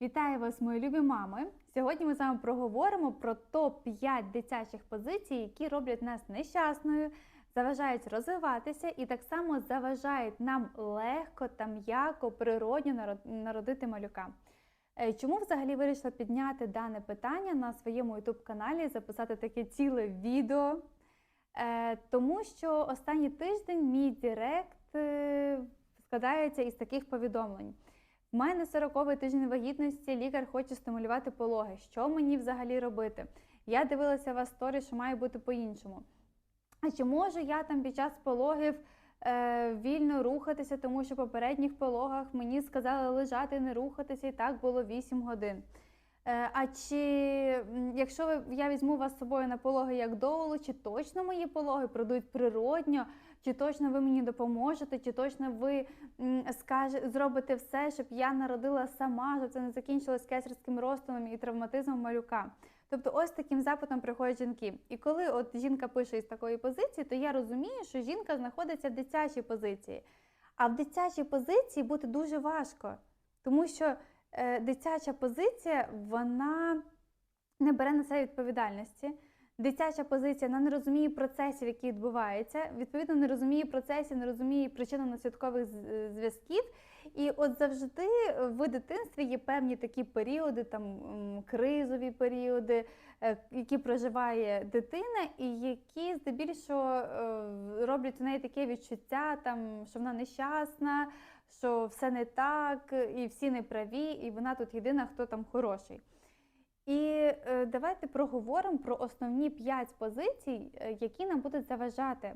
Вітаю вас, мої любі мами! Сьогодні ми з вами проговоримо про топ-5 дитячих позицій, які роблять нас нещасною, заважають розвиватися і так само заважають нам легко та м'яко, природньо народити малюка. Е, Чому взагалі вирішила підняти дане питання на своєму youtube каналі, записати таке ціле відео? Е, Тому що останній тиждень мій директ е, складається із таких повідомлень. У мене 40-й тиждень вагітності, лікар хоче стимулювати пологи. Що мені взагалі робити? Я дивилася вас сторі, що має бути по-іншому. А чи можу я там під час пологів е, вільно рухатися, тому що в попередніх пологах мені сказали лежати, не рухатися, і так було 8 годин. Е, а чи якщо я візьму вас з собою на пологи як доулу, чи точно мої пологи пройдуть природньо, чи точно ви мені допоможете, чи точно ви м, скаже, зробите все, щоб я народила сама, щоб це не закінчилось кесарським розтином і травматизмом малюка. Тобто, ось таким запитом приходять жінки. І коли от жінка пише із такої позиції, то я розумію, що жінка знаходиться в дитячій позиції. А в дитячій позиції бути дуже важко, тому що е, дитяча позиція вона не бере на себе відповідальності. Дитяча позиція вона не розуміє процесів, які відбуваються, відповідно, не розуміє процесів, не розуміє причинно-наслідкових е, зв'язків. І от завжди в дитинстві є певні такі періоди, там кризові періоди, е, які проживає дитина, і які здебільшого е, роблять у неї таке відчуття, там, що вона нещасна, що все не так, і всі неправі, і вона тут єдина, хто там хороший. І е, давайте проговоримо про основні п'ять позицій, е, які нам будуть заважати.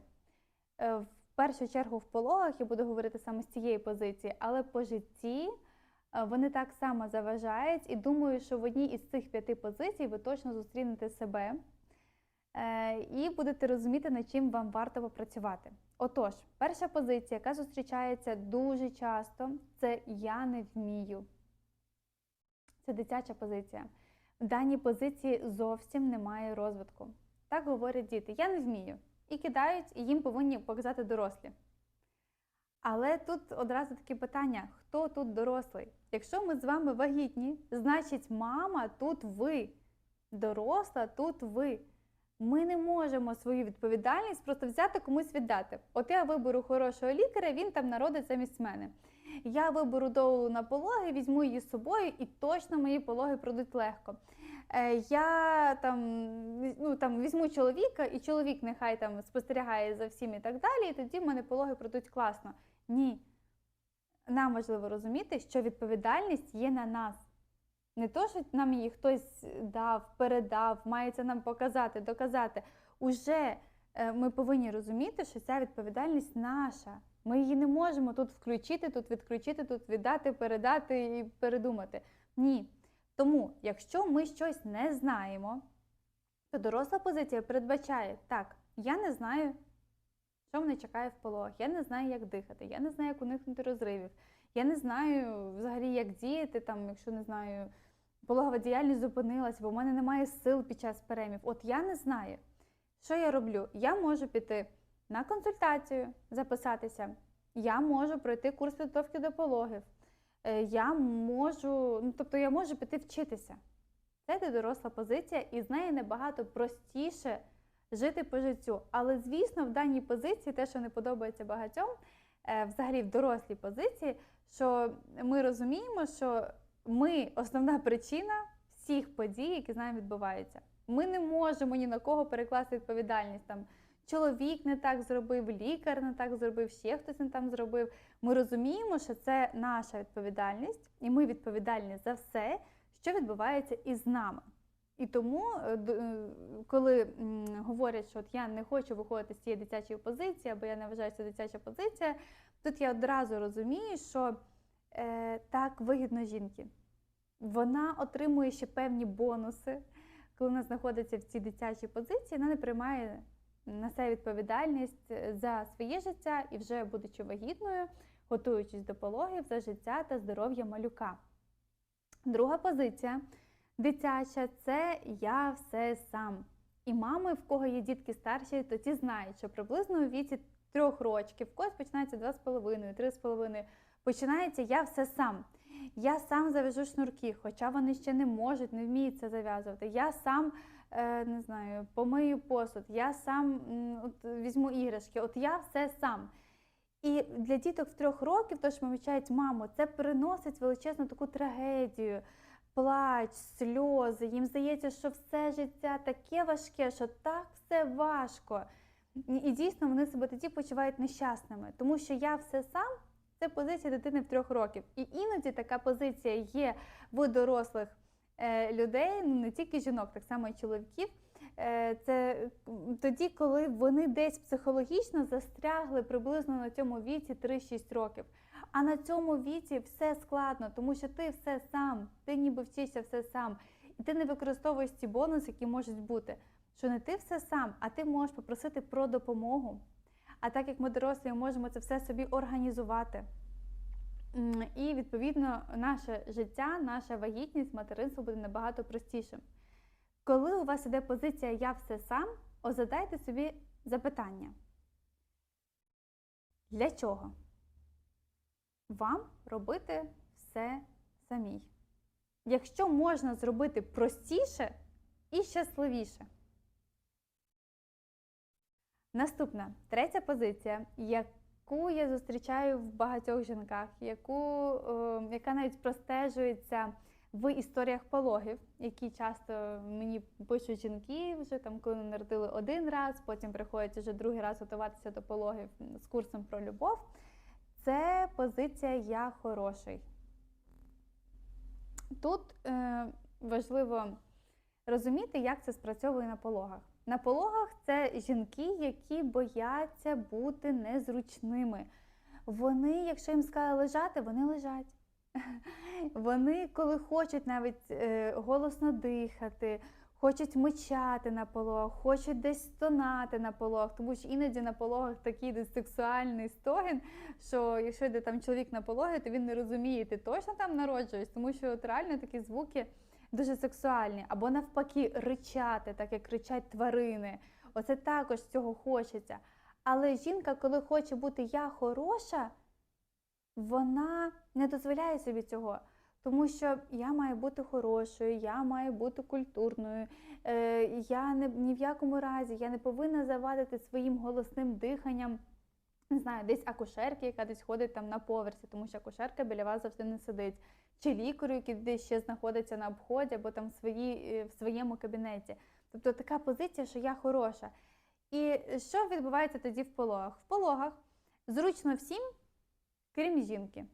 Е, в першу чергу в пологах я буду говорити саме з цієї позиції, але по житті вони так само заважають. І думаю, що в одній із цих п'яти позицій ви точно зустрінете себе і будете розуміти, над чим вам варто попрацювати. Отож, перша позиція, яка зустрічається дуже часто, це я не вмію. Це дитяча позиція. В даній позиції зовсім немає розвитку. Так говорять діти: я не вмію. І кидають, і їм повинні показати дорослі. Але тут одразу таке питання: хто тут дорослий? Якщо ми з вами вагітні, значить мама тут ви, доросла тут ви. Ми не можемо свою відповідальність просто взяти комусь віддати. От я виберу хорошого лікаря, він там народить замість мене. Я виберу доулу на пологи, візьму її з собою, і точно мої пологи пройдуть легко. Е, Я там, ну, там візьму чоловіка, і чоловік нехай там спостерігає за всім і так далі, і тоді в мене пологи пройдуть класно. Ні. Нам важливо розуміти, що відповідальність є на нас. Не то, що нам її хтось дав, передав, має нам показати, доказати. Уже е, ми повинні розуміти, що ця відповідальність наша. Ми її не можемо тут включити, тут відключити, тут віддати, передати і передумати. Ні. Тому, якщо ми щось не знаємо, то доросла позиція передбачає, так, я не знаю, що мене чекає в пологах, я не знаю, як дихати, я не знаю, як уникнути розривів, я не знаю взагалі, як діяти, там, якщо не знаю, пологова діяльність зупинилась, бо в мене немає сил під час перемів. От я не знаю. Що я роблю? Я можу піти на консультацію, записатися. Я можу пройти курс підготовки до пологів. Е, Я можу, ну тобто я можу піти вчитися. Це йде доросла позиція, і з нею набагато простіше жити по життю. Але, звісно, в даній позиції, те, що не подобається багатьом, е, взагалі в дорослій позиції, що ми розуміємо, що ми основна причина всіх подій, які з нами відбуваються. Ми не можемо ні на кого перекласти відповідальність. Там чоловік не так зробив, лікар не так зробив, ще хтось не там зробив. Ми розуміємо, що це наша відповідальність, і ми відповідальні за все, що відбувається із нами. І тому, е, е, коли говорять, що от я не хочу виходити з цієї дитячої позиції, або я не вважаю, що це дитяча позиція, тут я одразу розумію, що е, так вигідно жінки. Вона отримує ще певні бонуси, коли вона знаходиться в цій дитячій позиції, вона не приймає на себе відповідальність за своє життя і вже будучи вагітною, готуючись до пологів за життя та здоров'я малюка. Друга позиція дитяча це я все сам. І мами, в кого є дітки старші, то ті знають, що приблизно у віці трьох років, в когось починається два з половиною, три з половиною, починається я все сам. Я сам зав'яжу шнурки, хоча вони ще не можуть, не вміють це зав'язувати. Я сам е, не знаю, помию посуд, я сам от, візьму іграшки, от я все сам. І для діток в трьох років, то помічають маму, це приносить величезну таку трагедію, плач, сльози. Їм здається, що все життя таке важке, що так все важко. І дійсно вони себе тоді почувають нещасними, тому що я все сам це позиція дитини в трьох років. І іноді така позиція є в дорослих е, людей, ну не тільки жінок, так само і чоловіків. Е, Це тоді, коли вони десь психологічно застрягли приблизно на цьому віці 3-6 років. А на цьому віці все складно, тому що ти все сам, ти ніби вчишся все сам, і ти не використовуєш ці бонуси, які можуть бути. Що не ти все сам, а ти можеш попросити про допомогу. А так як ми дорослі можемо це все собі організувати. І відповідно наше життя, наша вагітність, материнство буде набагато простішим. Коли у вас іде позиція Я все сам, озадайте собі запитання. Для чого? Вам робити все самій. Якщо можна зробити простіше і щасливіше. Наступна третя позиція, яку я зустрічаю в багатьох жінках, яку, е, яка навіть простежується в історіях пологів, які часто мені пишуть жінки вже там, коли народили один раз, потім приходять вже другий раз готуватися до пологів з курсом про любов. Це позиція Я хороший. Тут е, важливо розуміти, як це спрацьовує на пологах. На пологах це жінки, які бояться бути незручними. Вони, якщо їм сказали лежати, вони лежать. Вони, коли хочуть навіть е, голосно дихати, хочуть мичати на пологах, хочуть десь стонати на пологах, тому що іноді на пологах такий сексуальний стогін, що якщо йде там чоловік на пологи, то він не розуміє, ти точно там народжуєш, тому що от реально такі звуки дуже сексуальні, або навпаки, ричати, так як ричать тварини. Оце також цього хочеться. Але жінка, коли хоче бути я хороша, вона не дозволяє собі цього. Тому що я маю бути хорошою, я маю бути культурною, е, я не, ні в якому разі я не повинна завадити своїм голосним диханням, не знаю, десь акушерки, яка десь ходить там на поверсі, тому що акушерка біля вас завжди не сидить, чи лікарю, який десь ще знаходиться на обході або там в, свої, е, в своєму кабінеті. Тобто така позиція, що я хороша. І що відбувається тоді в пологах? В пологах зручно всім, крім жінки.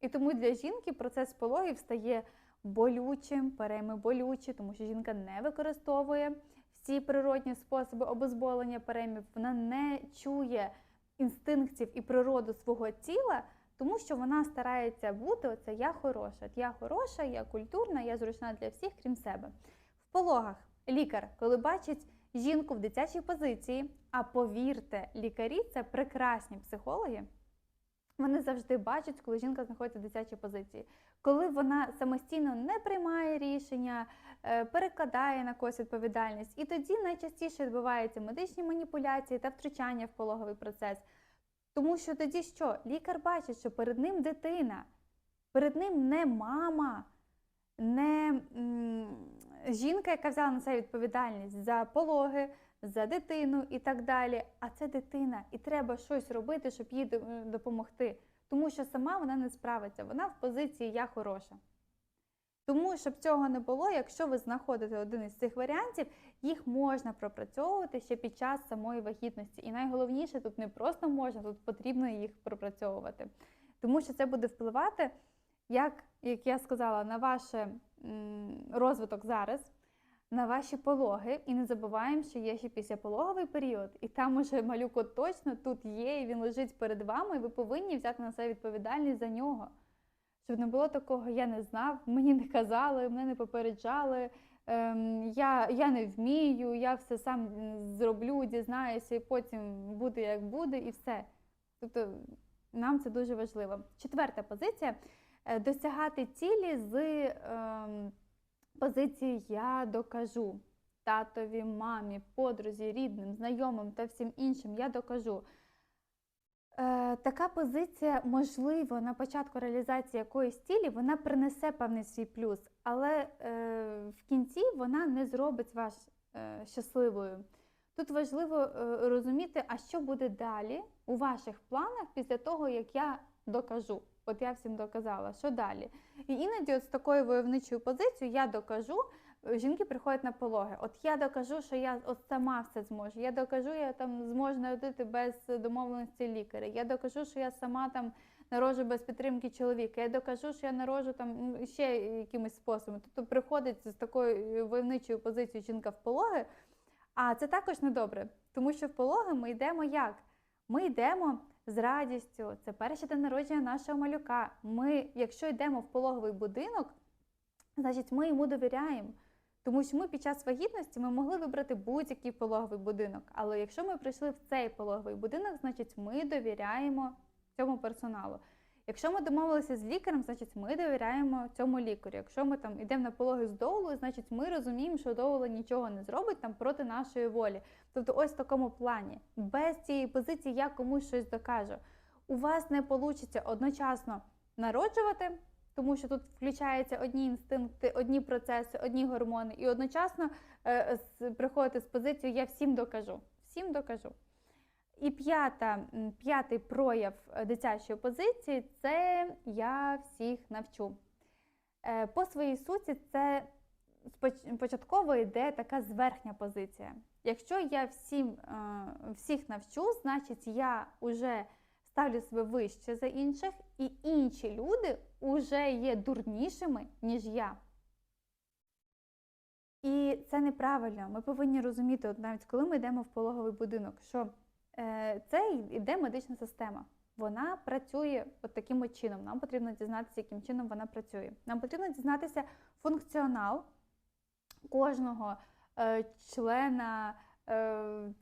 І тому для жінки процес пологів стає болючим, перейми болючі, тому що жінка не використовує всі природні способи обезболення переймів, вона не чує інстинктів і природу свого тіла, тому що вона старається бути оце я хороша. Я хороша, я культурна, я зручна для всіх, крім себе. В пологах лікар, коли бачить жінку в дитячій позиції, а повірте, лікарі це прекрасні психологи. Вони завжди бачать, коли жінка знаходиться в дитячій позиції, коли вона самостійно не приймає рішення, е, перекладає на когось відповідальність. І тоді найчастіше відбуваються медичні маніпуляції та втручання в пологовий процес. Тому що тоді що? Лікар бачить, що перед ним дитина, перед ним не мама, не жінка, яка взяла на себе відповідальність за пологи, за дитину і так далі. А це дитина, і треба щось робити, щоб їй допомогти. Тому що сама вона не справиться, вона в позиції я хороша. Тому, щоб цього не було, якщо ви знаходите один із цих варіантів, їх можна пропрацьовувати ще під час самої вагітності. І найголовніше тут не просто можна, тут потрібно їх пропрацьовувати. Тому що це буде впливати, як, як я сказала, на ваш розвиток зараз, на ваші пологи. І не забуваємо, що є ще післяпологовий період, і там уже малюк точно тут є, і він лежить перед вами, і ви повинні взяти на себе відповідальність за нього. Щоб не було такого, я не знав, мені не казали, мене не попереджали, ем, я, я не вмію, я все сам зроблю, дізнаюся, і потім буде як буде, і все. Тобто нам це дуже важливо. Четверта позиція е, досягати цілі з ем, позиції Я докажу татові, мамі, подрузі, рідним, знайомим та всім іншим. Я докажу. Е, така позиція, можливо, на початку реалізації якоїсь цілі вона принесе певний свій плюс, але е, в кінці вона не зробить вас е, щасливою. Тут важливо розуміти, а що буде далі у ваших планах після того, як я докажу. От я всім доказала, що далі. І іноді, от з такою войовничою позицією, я докажу. Жінки приходять на пологи. От я докажу, що я от сама все зможу. Я докажу, я там зможу народити без домовленості лікаря. Я докажу, що я сама там народжу без підтримки чоловіка. Я докажу, що я народжу там ще якимось способом. Тобто приходить з такою войовничою позицією жінка в пологи. А це також недобре, тому що в пологи ми йдемо як? Ми йдемо з радістю. Це перший день народження нашого малюка. Ми, якщо йдемо в пологовий будинок, значить ми йому довіряємо. Тому що ми під час вагітності ми могли вибрати будь-який пологовий будинок. Але якщо ми прийшли в цей пологовий будинок, значить ми довіряємо цьому персоналу. Якщо ми домовилися з лікарем, значить ми довіряємо цьому лікарю. Якщо ми там йдемо на пологи з доулою, значить ми розуміємо, що доула нічого не зробить там проти нашої волі. Тобто, ось в такому плані, без цієї позиції я комусь щось докажу. У вас не вийде одночасно народжувати, тому що тут включаються одні інстинкти, одні процеси, одні гормони, і одночасно е, приходити з позицією Я всім докажу. Всім докажу. І п'ята, п'ятий прояв е, дитячої позиції це я всіх навчу. Е, По своїй суті, це початково йде така зверхня позиція. Якщо я всім, е, всіх навчу, значить я вже ставлю себе вище за інших, і інші люди вже є дурнішими, ніж я. І це неправильно. Ми повинні розуміти, от навіть коли ми йдемо в пологовий будинок, що е, це йде медична система. Вона працює от таким от чином. Нам потрібно дізнатися, яким чином вона працює. Нам потрібно дізнатися функціонал кожного е, члена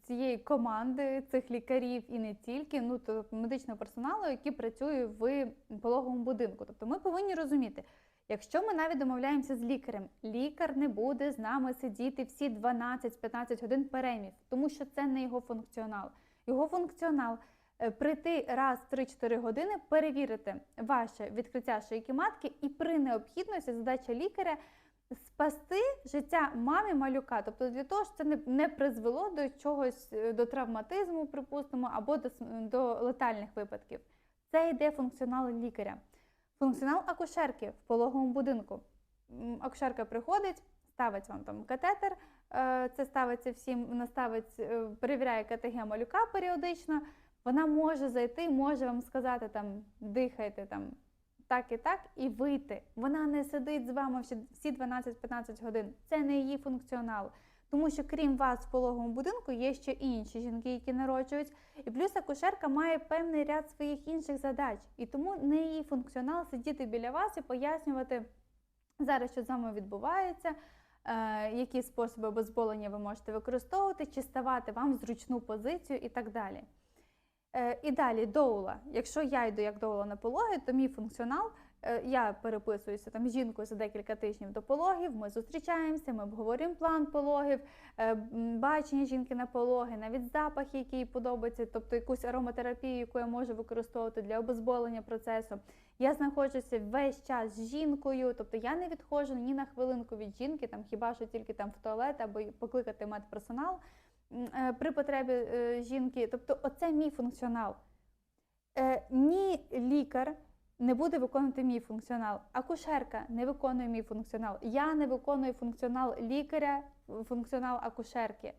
цієї команди, цих лікарів і не тільки, ну то медичного персоналу, який працює в пологовому будинку. Тобто ми повинні розуміти, якщо ми навіть домовляємося з лікарем, лікар не буде з нами сидіти всі 12-15 годин перемів, тому що це не його функціонал. Його функціонал е, прийти раз в 3-4 години, перевірити ваше відкриття шийки матки, і при необхідності задача лікаря спасти життя мамі малюка, тобто для того, щоб це не, призвело до чогось е, до травматизму, припустимо, або до, до летальних випадків. Це йде функціонал лікаря. Функціонал акушерки в пологовому будинку. Акушерка приходить, ставить вам там катетер, е, це ставиться всім, вона е, перевіряє КТГ малюка періодично. Вона може зайти, може вам сказати там дихайте там так і так, і вийти. Вона не сидить з вами всі- всі 12-15 годин. Це не її функціонал. Тому що крім вас в пологовому будинку є ще інші жінки, які народжують. І плюс акушерка має певний ряд своїх інших задач. І тому не її функціонал сидіти біля вас і пояснювати зараз, що з вами відбувається, е, які способи обезболення ви можете використовувати, чи ставати вам в зручну позицію і так далі. Е, І далі доула. Якщо я йду як доула на пологи, то мій функціонал, е, я переписуюся там з жінкою за декілька тижнів до пологів, ми зустрічаємося, ми обговорюємо план пологів, е, бачення жінки на пологи, навіть запахи, які їй подобаються, тобто якусь ароматерапію, яку я можу використовувати для обезболення процесу. Я знаходжуся весь час з жінкою, тобто я не відходжу ні на хвилинку від жінки, там хіба що тільки там в туалет або покликати медперсонал при потребі е, жінки. Тобто, оце мій функціонал. Е, Ні лікар не буде виконувати мій функціонал, акушерка не виконує мій функціонал. Я не виконую функціонал лікаря, функціонал акушерки.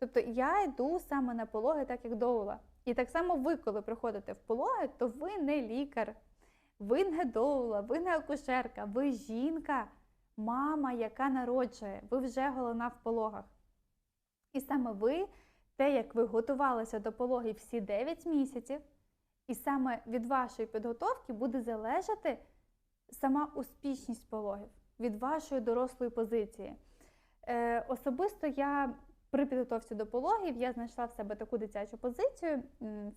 Тобто я йду саме на пологи, так як доула. І так само ви, коли приходите в пологи, то ви не лікар, ви не доула, ви не акушерка, ви жінка, мама, яка народжує, ви вже головна в пологах. І саме ви, те, як ви готувалися до пологів всі 9 місяців, і саме від вашої підготовки буде залежати сама успішність пологів від вашої дорослої позиції. Е, особисто я при підготовці до пологів я знайшла в себе таку дитячу позицію.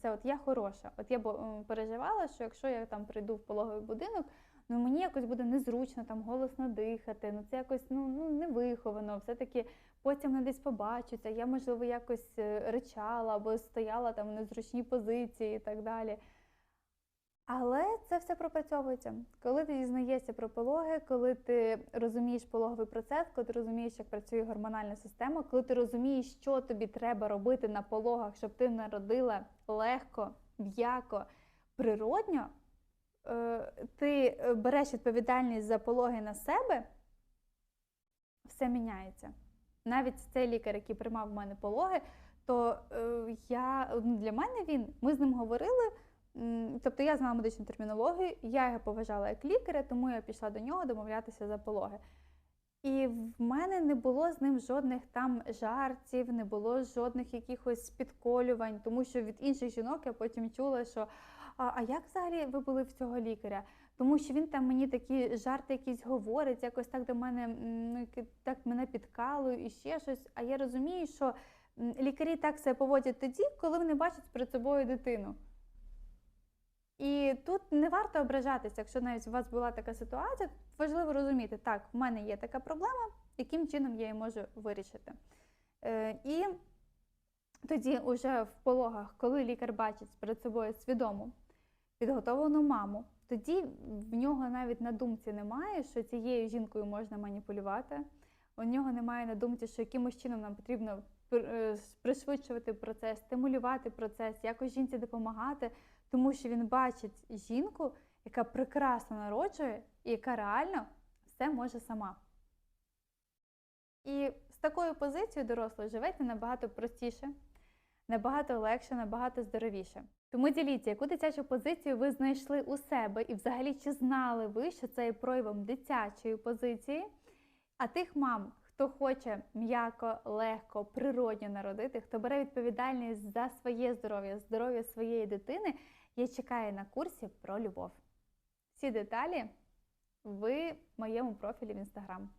Це от я хороша. От я переживала, що якщо я там прийду в пологовий будинок, ну мені якось буде незручно там голосно дихати, ну це якось ну, ну невиховано, все-таки потім не десь побачуся, я, можливо, якось е, ричала або стояла там в незручній позиції і так далі. Але це все пропрацьовується. Коли ти дізнаєшся про пологи, коли ти розумієш пологовий процес, коли ти розумієш, як працює гормональна система, коли ти розумієш, що тобі треба робити на пологах, щоб ти народила легко, м'яко, природньо, е, ти е, береш відповідальність за пологи на себе, все міняється. Навіть цей лікар, який приймав в мене пологи, то е, я ну, для мене він, ми з ним говорили. Тобто я знала медичну термінологію, я його поважала як лікаря, тому я пішла до нього домовлятися за пологи. І в мене не було з ним жодних там жартів, не було жодних якихось підколювань, тому що від інших жінок я потім чула, що а, а як взагалі ви були в цього лікаря? Тому що він там мені такі жарти якісь говорить, якось так до мене ну, так мене підкалує і ще щось. А я розумію, що лікарі так себе поводять тоді, коли вони бачать перед собою дитину. І тут не варто ображатися, якщо навіть у вас була така ситуація, важливо розуміти, так, в мене є така проблема, яким чином я її можу вирішити. Е, і тоді, уже в пологах, коли лікар бачить перед собою свідому, підготовлену маму, тоді в нього навіть на думці немає, що цією жінкою можна маніпулювати. У нього немає на думці, що якимось чином нам потрібно е, пришвидшувати процес, стимулювати процес, якось жінці допомагати, тому що він бачить жінку, яка прекрасно народжує і яка реально все може сама. І з такою позицією дорослою живете набагато простіше, набагато легше, набагато здоровіше. Тому діліться, яку дитячу позицію ви знайшли у себе, і взагалі чи знали ви, що це є проявом дитячої позиції, а тих мам, хто хоче м'яко, легко, природньо народити, хто бере відповідальність за своє здоров'я, здоров'я своєї дитини, я чекаю на курсі про любов. Всі деталі в моєму профілі в інстаграм.